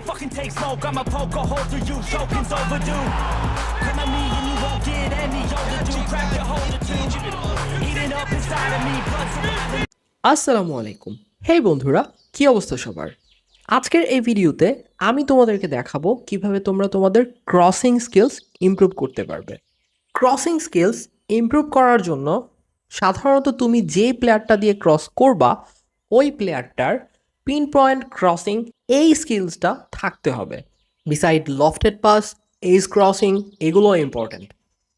don't fucking take smoke. I'ma poke a hole through you. Choking's overdue. Come at me and you won't get any older, dude. Grab your hold of two. Eating up inside of me. Blood surviving. আসসালামু আলাইকুম হে বন্ধুরা কি অবস্থা সবার আজকের এই ভিডিওতে আমি তোমাদেরকে দেখাবো কীভাবে তোমরা তোমাদের ক্রসিং স্কিলস ইমপ্রুভ করতে পারবে ক্রসিং স্কিলস ইমপ্রুভ করার জন্য সাধারণত তুমি যে প্লেয়ারটা দিয়ে ক্রস করবা ওই প্লেয়ারটার পিন পয়েন্ট ক্রসিং এই স্কিলসটা থাকতে হবে। Beside lofted pass edge crossing এগুলো ইম্পর্ট্যান্ট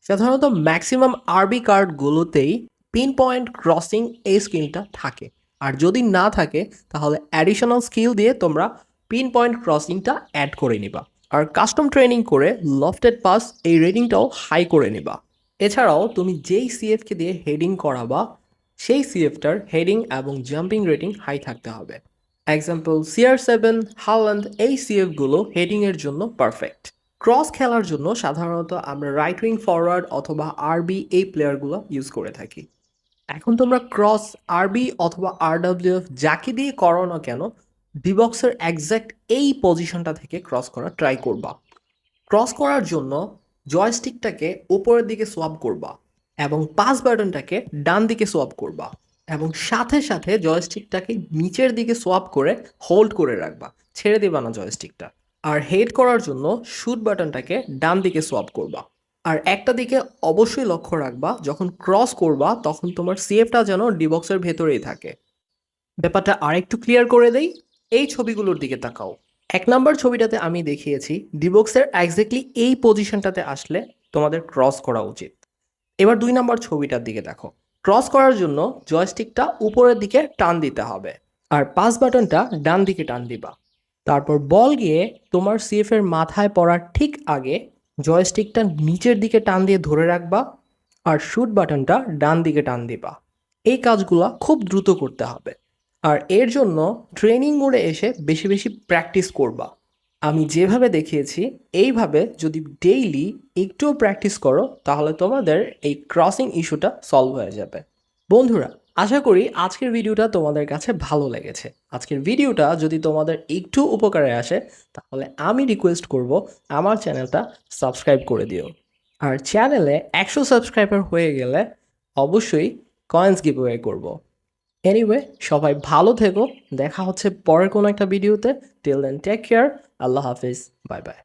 সাধারণত ম্যাক্সিমাম আরবি কার্ডগুলোতেই পিন পয়েন্ট ক্রসিং এই স্কিলটা থাকে। আর যদি না থাকে, তাহলে অ্যাডিশনাল স্কিল দিয়ে তোমরা পিন পয়েন্ট ক্রসিংটা অ্যাড করে নিবা। আর কাস্টম ট্রেনিং করে লফটেড পাস এই রেটিংটাও হাই করে নিবা। এছাড়াও তুমি যেই সিএফকে দিয়ে হেডিং করাবা, সেই সিএফটার হেডিং এবং জাম্পিং রেটিং হাই থাকতে হবে। এক্সাম্পল সিআর সেভেন হাওল্যান্ড এই সিএফগুলো হেডিংয়ের জন্য পারফেক্ট ক্রস খেলার জন্য সাধারণত আমরা রাইট উইং ফরওয়ার্ড অথবা আরবি এই প্লেয়ারগুলো ইউজ করে থাকি। এখন তোমরা ক্রস আরবি অথবা আর আরডাব্লিউএফ যাকে দিয়ে করো না কেন ডিবক্সের একজ্যাক্ট এই পজিশনটা থেকে ক্রস করা ট্রাই করবা। ক্রস করার জন্য জয়স্টিকটাকে উপরের দিকে সোয়াপ করবা এবং পাস বাটনটাকে ডান দিকে সোয়াপ করবা। এবং সাথে সাথে জয়স্টিকটাকে নিচের দিকে সোয়াপ করে হোল্ড করে রাখবা। ছেড়ে দিবা না জয়স্টিকটা আর হেড করার জন্য শুট বাটনটাকে ডান দিকে সোয়াপ করবা। আর একটা দিকে অবশ্যই লক্ষ্য রাখবা, যখন ক্রস করবা, তখন তোমার সিএফটা যেন ডিবক্সের ভেতরেই থাকে। ব্যাপারটা আরেকটু ক্লিয়ার করে দেই, এই ছবিগুলোর দিকে তাকাও। এক নম্বর ছবিটাতে আমি দেখিয়েছি ডিবক্সের একজ্যাক্টলি এই পজিশনটাতে আসলে তোমাদের ক্রস করা উচিত। এবার দুই নম্বর ছবিটার দিকে দেখো। ক্রস করার জন্য জয়স্টিকটা উপরের দিকে টান দিতে হবে। আর পাস বাটনটা ডান দিকে টান দিবা। তারপর বল গিয়ে তোমার সিএফ এর মাথায় পড়ার ঠিক আগে জয়স্টিকটা নিচের দিকে টান দিয়ে ধরে রাখবা আর শুট বাটনটা ডান দিকে টান দিবা। এই কাজগুলো খুব দ্রুত করতে হবে। আর এর জন্য ট্রেনিং মোডে এসে বেশি বেশি প্র্যাকটিস করবা। আমি যেভাবে দেখিয়েছি, এইভাবে যদি ডেইলি একটুও প্র্যাকটিস করো, তাহলে তোমাদের এই ক্রসিং ইস্যুটা সলভ হয়ে যাবে। বন্ধুরা, আশা করি আজকের ভিডিওটা তোমাদের কাছে ভালো লেগেছে। আজকের ভিডিওটা যদি তোমাদের একটু উপকারে আসে, তাহলে আমি রিকোয়েস্ট করব আমার চ্যানেলটা সাবস্ক্রাইব করে দিও। আর চ্যানেলে একশো সাবস্ক্রাইবার হয়ে গেলে অবশ্যই কয়েন্স গিভওয়ে করব। এনিওয়ে সবাই ভালো থেকো। দেখা হচ্ছে পরের কোনো একটা ভিডিওতে। টিল দেন টেক কেয়ার আল্লাহ হাফিজ। Bye bye